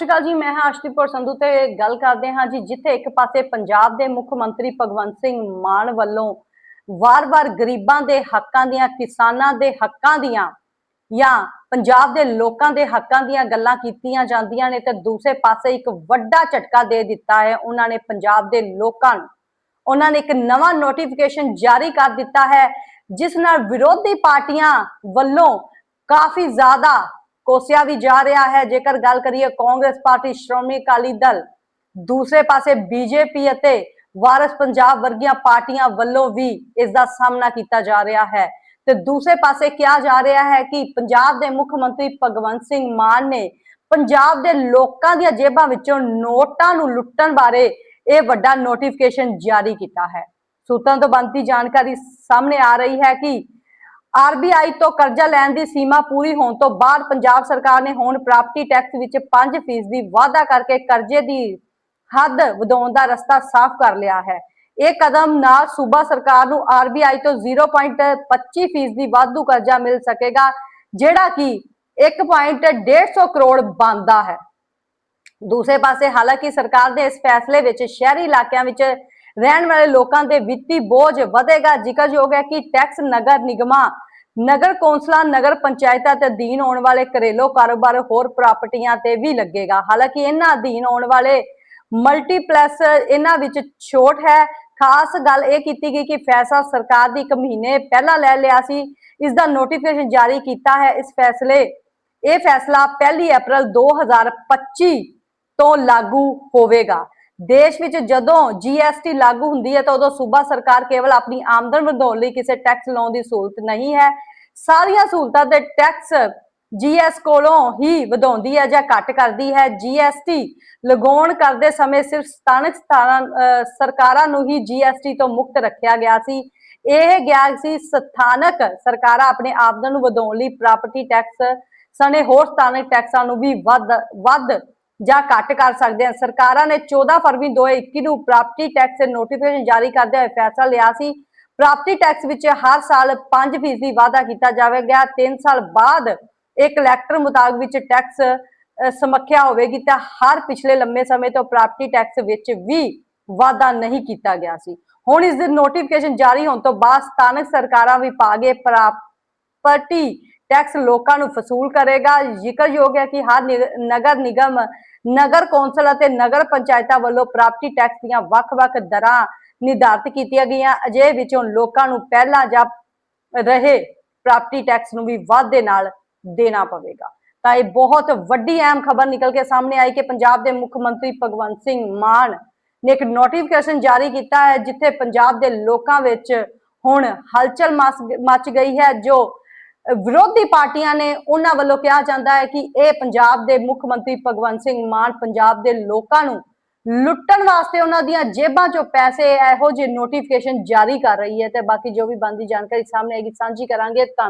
ਸ਼੍ਰੀ ਅਕਾਲ ਜੀ, ਮੈਂ ਹਾਂ ਅਸ਼ਦੀਪੁਰ ਸੰਧੂ ਤੇ ਗੱਲ ਕਰਦੇ ਹਾਂ ਜੀ, ਜਿੱਥੇ ਇੱਕ ਪਾਸੇ ਪੰਜਾਬ ਦੇ ਮੁੱਖ ਮੰਤਰੀ ਭਗਵੰਤ ਸਿੰਘ ਮਾਨ ਵੱਲੋਂ ਵਾਰ-ਵਾਰ ਗਰੀਬਾਂ ਦੇ ਹੱਕਾਂ ਦੀਆਂ, ਕਿਸਾਨਾਂ ਦੇ ਹੱਕਾਂ ਦੀਆਂ ਜਾਂ ਪੰਜਾਬ ਦੇ ਲੋਕਾਂ ਦੇ ਹੱਕਾਂ ਦੀਆਂ ਗੱਲਾਂ ਕੀਤੀਆਂ ਜਾਂਦੀਆਂ ਨੇ ਤੇ ਦੂਸਰੇ ਪਾਸੇ ਇੱਕ ਵੱਡਾ ਝਟਕਾ ਦੇ ਦਿੱਤਾ ਹੈ। ਉਹਨਾਂ ਨੇ ਪੰਜਾਬ ਦੇ ਲੋਕਾਂ ਨੂੰ, ਉਹਨਾਂ ਨੇ ਇੱਕ ਨਵਾਂ ਨੋਟੀਫਿਕੇਸ਼ਨ ਜਾਰੀ ਕਰ ਦਿੱਤਾ ਹੈ, ਜਿਸ ਨਾਲ ਵਿਰੋਧੀ ਪਾਰਟੀਆਂ ਵੱਲੋਂ ਕਾਫੀ ਜ਼ਿਆਦਾ ਕੋਸਿਆ ਵੀ ਜਾ ਰਿਹਾ ਹੈ। ਜੇਕਰ ਗੱਲ ਕਰੀਏ ਕਾਂਗਰਸ ਪਾਰਟੀ ਸ਼੍ਰੋਮਣੀ ਅਕਾਲੀ ਦਲ, ਦੂਸਰੇ ਪਾਸੇ ਬੀਜੇਪੀ ਅਤੇ ਵਾਰਸ ਪੰਜਾਬ ਵਰਗੀਆਂ ਪਾਰਟੀਆਂ ਵੱਲੋਂ ਵੀ ਇਸ ਦਾ ਸਾਹਮਣਾ ਕੀਤਾ ਜਾ ਰਿਹਾ ਹੈ। ਤੇ ਦੂਸਰੇ ਪਾਸੇ ਕਿਹਾ ਜਾ ਰਿਹਾ ਹੈ ਕਿ ਪੰਜਾਬ ਦੇ ਮੁੱਖ ਮੰਤਰੀ ਭਗਵੰਤ ਸਿੰਘ ਮਾਨ ਨੇ ਪੰਜਾਬ ਦੇ ਲੋਕਾਂ ਦੀਆਂ ਜੇਬਾਂ ਵਿੱਚੋਂ ਨੋਟਾਂ ਨੂੰ ਲੁੱਟਣ ਬਾਰੇ ਇਹ ਵੱਡਾ ਨੋਟੀਫਿਕੇਸ਼ਨ ਜਾਰੀ ਕੀਤਾ ਹੈ। ਸੂਤਰਾਂ ਤੋਂ ਬਣਦੀ ਜਾਣਕਾਰੀ ਸਾਹਮਣੇ ਆ ਰਹੀ ਹੈ ਕਿ ਆਰਬੀਆਈ ਤੋਂ ਕਰਜ਼ਾ ਲੈਣ ਦੀ ਸੀਮਾ ਪੂਰੀ ਹੋਣ ਤੋਂ ਬਾਅਦ ਪੰਜਾਬ ਸਰਕਾਰ ਨੇ ਹੁਣ ਪ੍ਰਾਪਰਟੀ ਟੈਕਸ ਵਿੱਚ 5% ਦੀ ਵਾਧਾ ਕਰਕੇ ਕਰਜ਼ੇ ਦੀ ਹੱਦ ਵਧਾਉਣ ਦਾ ਰਸਤਾ ਸਾਫ਼ ਕਰ ਲਿਆ ਹੈ। ਇਹ ਕਦਮ ਨਾਲ ਸੂਬਾ ਸਰਕਾਰ ਨੂੰ ਆਰਬੀਆਈ ਤੋਂ 0.25% ਦੀ ਵਾਧੂ ਕਰਜ਼ਾ ਮਿਲ ਸਕੇਗਾ, ਜਿਹੜਾ ਕਿ 1.150 ਕਰੋੜ ਬਣਦਾ ਹੈ। ਦੂਸਰੇ ਪਾਸੇ ਹਾਲਾਂਕਿ ਸਰਕਾਰ ਦੇ ਇਸ ਫੈਸਲੇ ਵਿੱਚ ਸ਼ਹਿਰੀ ਇਲਾਕਿਆਂ ਵਿੱਚ ਰਹਿਣ ਵਾਲੇ ਲੋਕਾਂ ਦੇ ਵਿੱਤੀ ਬੋਝ ਵਧੇਗਾ। ਜ਼ਿਕਰਯੋਗ ਹੈ ਕਿ ਟੈਕਸ ਨਗਰ ਨਿਗਮਾਂ, ਨਗਰ ਕੌਂਸਲਾਂ, ਨਗਰ ਪੰਚਾਇਤਾਂ ਤੇ ਅਧੀਨ ਆਉਣ ਵਾਲੇ ਘਰੇਲੂ ਕਾਰੋਬਾਰ ਹੋਰ ਪ੍ਰਾਪਰਟੀਆਂ ਤੇ ਵੀ ਲੱਗੇਗਾ। ਹਾਲਾਂਕਿ ਇਹਨਾਂ ਅਧੀਨ ਆਉਣ ਵਾਲੇ ਮਲਟੀਪਲੈਕਸ ਇਹਨਾਂ ਵਿੱਚ ਛੋਟ ਹੈ। ਖਾਸ ਗੱਲ ਇਹ ਕੀਤੀ ਗਈ ਕਿ ਫੈਸਲਾ ਸਰਕਾਰ ਦੀ ਇੱਕ ਮਹੀਨੇ ਪਹਿਲਾਂ ਲੈ ਲਿਆ ਸੀ। ਇਸ ਦਾ ਨੋਟੀਫਿਕੇਸ਼ਨ ਜਾਰੀ ਕੀਤਾ ਹੈ। ਇਸ ਫੈਸਲੇ, ਇਹ ਫੈਸਲਾ 1 ਅਪ੍ਰੈਲ 2025 ਤੋਂ ਲਾਗੂ ਹੋਵੇਗਾ। ਦੇਸ਼ ਵਿੱਚ ਜਦੋਂ GST ਲਾਗੂ ਹੁੰਦੀ ਹੈ ਤਾਂ ਉਦੋਂ ਸੂਬਾ ਸਰਕਾਰ ਕੇਵਲ ਆਪਣੀ ਆਮਦਨ ਵਧਾਉਣ ਲਈ ਕਿਸੇ ਟੈਕਸ ਲਾਉਣ ਦੀ ਸਹੂਲਤ ਨਹੀਂ ਹੈ। ਸਾਰੀਆਂ ਸਹੂਲਤਾਂ ਦੇ ਟੈਕਸ GS ਕੋਲੋਂ ਹੀ ਵਧਾਉਂਦੀ ਹੈ ਜਾਂ ਘੱਟ ਕਰਦੀ ਹੈ। GST ਲਗਾਉਣ ਕਰਦੇ ਸਮੇਂ ਸਿਰਫ ਸਥਾਨਕ ਸਥਾਨਾਂ ਅਹ, ਸਰਕਾਰਾਂ ਨੂੰ ਹੀ GST ਤੋਂ ਮੁਕਤ ਰੱਖਿਆ ਗਿਆ ਸੀ। ਇਹ ਗਿਆ ਸੀ ਸਥਾਨਕ ਸਰਕਾਰਾਂ ਆਪਣੇ ਆਮਦਨ ਨੂੰ ਵਧਾਉਣ ਲਈ ਪ੍ਰਾਪਰਟੀ ਟੈਕਸ ਸਣੇ ਹੋਰ ਸਥਾਨਕ ਟੈਕਸਾਂ ਨੂੰ ਵੀ ਵੱਧ ਵੱਧ ਜਾਂ ਘੱਟ ਕਰ ਸਕਦੇ ਹਨ ਸਰਕਾਰਾਂ ਨੇ 14 ਫਰਵਰੀ 2021 ਨੂੰ ਪ੍ਰਾਪਰਟੀ ਟੈਕਸ ਨੋਟੀਫਿਕੇਸ਼ਨ ਜਾਰੀ ਕਰਦੇ ਹੋਏ ਫੈਸਲਾ ਲਿਆ ਸੀ। ਪ੍ਰਾਪਰਟੀ ਟੈਕਸ ਵਿੱਚ ਹਰ ਸਾਲ 5% ਵਾਧਾ ਕੀਤਾ ਜਾਵੇਗਾ। 3 ਸਾਲ ਬਾਅਦ ਇੱਕ ਕਲੈਕਟਰ ਮੁਤਾਬਕ ਵਿੱਚ ਟੈਕਸ ਅਹ, ਹੋਵੇਗੀ ਤਾਂ ਹਰ ਪਿਛਲੇ ਲੰਮੇ ਸਮੇਂ ਤੋਂ ਪ੍ਰਾਪਰਟੀ ਟੈਕਸ ਵਿੱਚ ਵੀ ਵਾਧਾ ਨਹੀਂ ਕੀਤਾ ਗਿਆ ਸੀ। ਹੁਣ ਇਸ ਦੇ ਨੋਟੀਫਿਕੇਸ਼ਨ ਜਾਰੀ ਹੋਣ ਤੋਂ ਬਾਅਦ ਸਥਾਨਕ ਸਰਕਾਰਾਂ ਵਿਭਾਗ ਪ੍ਰਾਪਰਟੀ ਟੈਕਸ ਲੋਕਾਂ ਨੂੰ ਵਸੂਲ ਕਰੇਗਾ। ਜ਼ਿਕਰਯੋਗ ਹੈ ਕਿ ਹਰ ਨਿਗ- ਨਗਰ ਨਿਗਮ, ਨਗਰ ਕੌਂਸਲ ਅਤੇ ਨਗਰ ਪੰਚਾਇਤਾਂ ਵੱਲੋਂ ਪ੍ਰਾਪਰਟੀ ਟੈਕਸ ਦੀਆਂ ਵੱਖ-ਵੱਖ ਦਰਾਂ ਨਿਰਧਾਰਿਤ ਕੀਤੀਆਂ ਗਈਆਂ। ਅਜੇ ਵਿੱਚੋਂ ਲੋਕਾਂ ਨੂੰ ਪਹਿਲਾਂ ਜਾਂ ਰਹੇ ਪ੍ਰਾਪਰਟੀ ਟੈਕਸ ਨੂੰ ਵੀ ਵਾਧੇ ਨਾਲ ਦੇਣਾ ਪਵੇਗਾ। ਤਾਂ ਇਹ ਬਹੁਤ ਵੱਡੀ ਅਹਿਮ ਖਬਰ ਨਿਕਲ ਕੇ ਸਾਹਮਣੇ ਆਈ ਕਿ ਪੰਜਾਬ ਦੇ ਮੁੱਖ ਮੰਤਰੀ ਭਗਵੰਤ ਸਿੰਘ ਮਾਨ ਨੇ ਇੱਕ ਨੋਟੀਫਿਕੇਸ਼ਨ ਜਾਰੀ ਕੀਤਾ ਹੈ, ਜਿੱਥੇ ਪੰਜਾਬ ਦੇ ਲੋਕਾਂ ਵਿੱਚ ਹੁਣ ਹਲਚਲ ਮਸ- ਮਚ ਗਈ ਹੈ, ਜੋ ਵਿਰੋਧੀ ਪਾਰਟੀਆਂ ਨੇ ਉਹਨਾਂ ਵੱਲੋਂ ਕਿਹਾ ਜਾਂਦਾ ਹੈ ਕਿ ਇਹ ਪੰਜਾਬ ਦੇ ਮੁੱਖ ਮੰਤਰੀ ਭਗਵੰਤ ਸਿੰਘ ਮਾਨ ਪੰਜਾਬ ਦੇ ਲੋਕਾਂ ਨੂੰ ਲੁੱਟਣ ਵਾਸਤੇ ਉਹਨਾਂ ਦੀਆਂ ਜੇਬਾਂ 'ਚੋਂ ਪੈਸੇ ਇਹੋ ਜਿਹੇ ਨੋਟੀਫਿਕੇਸ਼ਨ ਜਾਰੀ ਕਰ ਰਹੀ ਹੈ ਤੇ ਬਾਕੀ ਜੋ ਵੀ ਬੰਦੀ ਜਾਣਕਾਰੀ ਸਾਹਮਣੇ ਆਏਗੀ, ਸਾਂਝੀ ਕਰਾਂਗੇ। ਧੰਨ